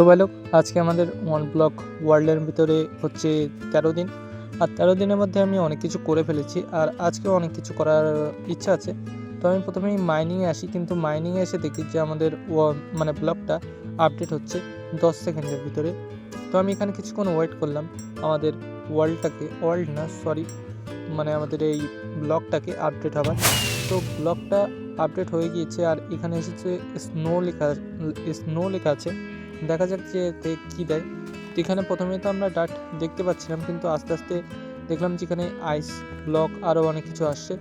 তো ভাই লোক, আজকে আমাদের ওয়ান ব্লক ওয়ার্ল্ডের ভিতরে হচ্ছে তেরো দিন। আর তেরো দিনের মধ্যে আমি অনেক কিছু করে ফেলেছি আর আজকেও অনেক কিছু করার ইচ্ছা আছে। তো আমি প্রথমেই মাইনিংয়ে আসি, কিন্তু মাইনিংয়ে এসে দেখি যে আমাদের মানে ব্লকটা আপডেট হচ্ছে দশ সেকেন্ডের ভিতরে। তো আমি এখানে কিছুক্ষণ ওয়েট করলাম আমাদের ওয়ার্ল্ডটাকে, ওয়ার্ল্ড না সরি মানে আমাদের এই ব্লকটাকে আপডেট হবার। তো ব্লকটা আপডেট হয়ে গিয়েছে আর এখানে এসেছে স্নো লেখা স্নো লেখা আছে। দেখা যাক যে কী দেয়। তো এখানে প্রথমে তো আমরা ডাট দেখতে পাচ্ছিলাম, কিন্তু আস্তে আস্তে দেখলাম যে এখানে আইস ব্লক আরও অনেক কিছু আসছে।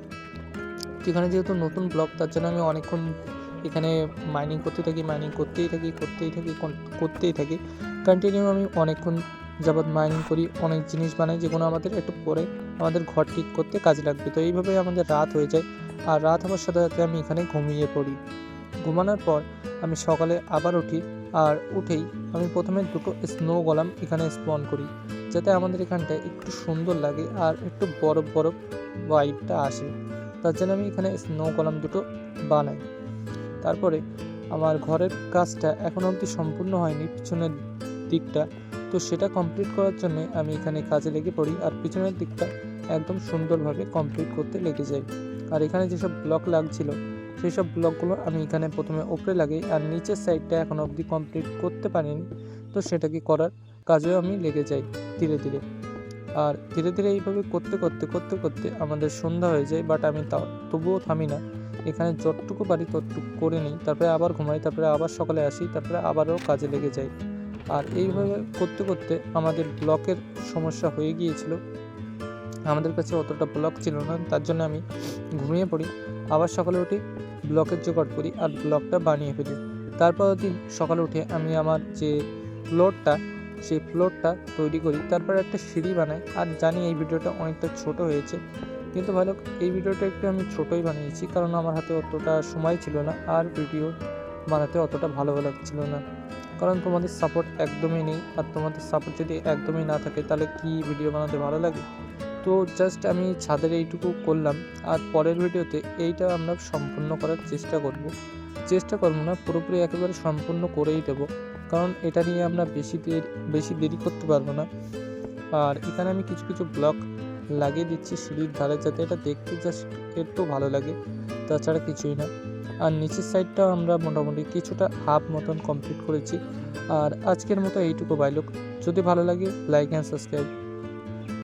এখানে যেহেতু নতুন ব্লক, তার জন্য আমি অনেকক্ষণ এখানে মাইনিং করতে থাকি মাইনিং করতেই থাকি করতেই থাকি করতেই থাকি। কন্টিনিউ আমি অনেকক্ষণ যাবৎ মাইনিং করি, অনেক জিনিস বানাই, যেগুলো আমাদের একটু পরে আমাদের ঘর ঠিক করতে কাজে লাগবে। তো এইভাবেই আমাদের রাত হয়ে যায়। আর রাত হওয়ার সাথে সাথে আমি এখানে ঘুমিয়ে পড়ি। ঘুমানোর পর আমি সকালে আবার উঠি, আর উঠেই আমি প্রথমে দুটো স্নো গলাম, এখানে স্পন করি, যাতে আমাদের এখানটায় একটু সুন্দর লাগে আর একটু বরফ বরফ ভাইবটা আসে। তার জন্য আমি এখানে স্নো কলাম দুটো, বানাই। তারপরে আমার ঘরের কাজটা এখনও অবধি সম্পূর্ণ হয়নি, পিছনের দিকটা। তো সেটা কমপ্লিট করার জন্য আমি এখানে কাজে লেগে পড়ি, আর পিছনের দিকটা একদম সুন্দরভাবে কমপ্লিট করতে লেগে যাই। আর এখানে যেসব ব্লক লাগছিল সেই সব ব্লকগুলো আমি এখানে প্রথমে ওপরে লাগাই আর নিচের সাইডটা এখনও অবধি কমপ্লিট করতে পারিনি। তো সেটাকে করার? কাজেও আমি লেগে যাই ধীরে ধীরে। আর ধীরে ধীরে এইভাবে করতে করতে করতে করতে আমাদের সন্ধ্যা হয়ে যায় বাট আমি তাও তবুও থামি না। এখানে যতটুকু পারি ততটুকু করে নিই, তারপরে আবার ঘুমাই, তারপরে আবার সকালে আসি, তারপরে আবারও কাজে লেগে যাই। আর এইভাবে করতে করতে আমাদের ব্লকের সমস্যা হয়ে গিয়েছিল। আমাদের কাছে অতটা ব্লক ছিল না, তার জন্য আমি ঘুমিয়ে পড়ি। আবার সকালে উঠি, ব্লকের জোগাড় করি আর ব্লকটা বানিয়ে ফেলি। তারপর দিন সকালে উঠে আমি আমার যে ফ্লোরটা সেই ফ্লোরটা তৈরি করি। তারপর একটা সিঁড়ি বানাই আর জানি এই ভিডিওটা অনেকটা ছোট হয়েছে, কিন্তু ভালো এই ভিডিওটা একটু আমি ছোটোই বানিয়েছি কারণ আমার হাতে অতটা সময় ছিল না আর ভিডিও বানাতে অতটা ভালো লাগছিল না। কারণ তোমাদের সাপোর্ট একদমই নেই আর তোমাদের সাপোর্ট যদি একদমই না থাকে তাহলে কি ভিডিও বানাতে ভালো লাগে? তো জাস্ট আমি ছাদের এইটুকু করলাম। আর পরের ভিডিওতে এইটা আমরা সম্পূর্ণ করার চেষ্টা করব। চেষ্টা করব না, পুরোপুরি একেবারে সম্পূর্ণ করেই দেবো। কারণ এটা নিয়ে আমরা বেশি দেরি বেশি দেরি করতে পারব না। আর এখানে আমি কিছু কিছু ব্লক লাগিয়ে দিচ্ছি সিঁড়ির ধারে যাতে এটা দেখতে জাস্ট একটু ভালো লাগে, তাছাড়া কিছুই না। আর নিচের সাইডটাও আমরা মোটামুটি কিছুটা হাফ মতন কমপ্লিট করেছি। আর আজকের মতো এইটুকু বাইলুক যদি ভালো লাগে লাইক অ্যান্ড সাবস্ক্রাইব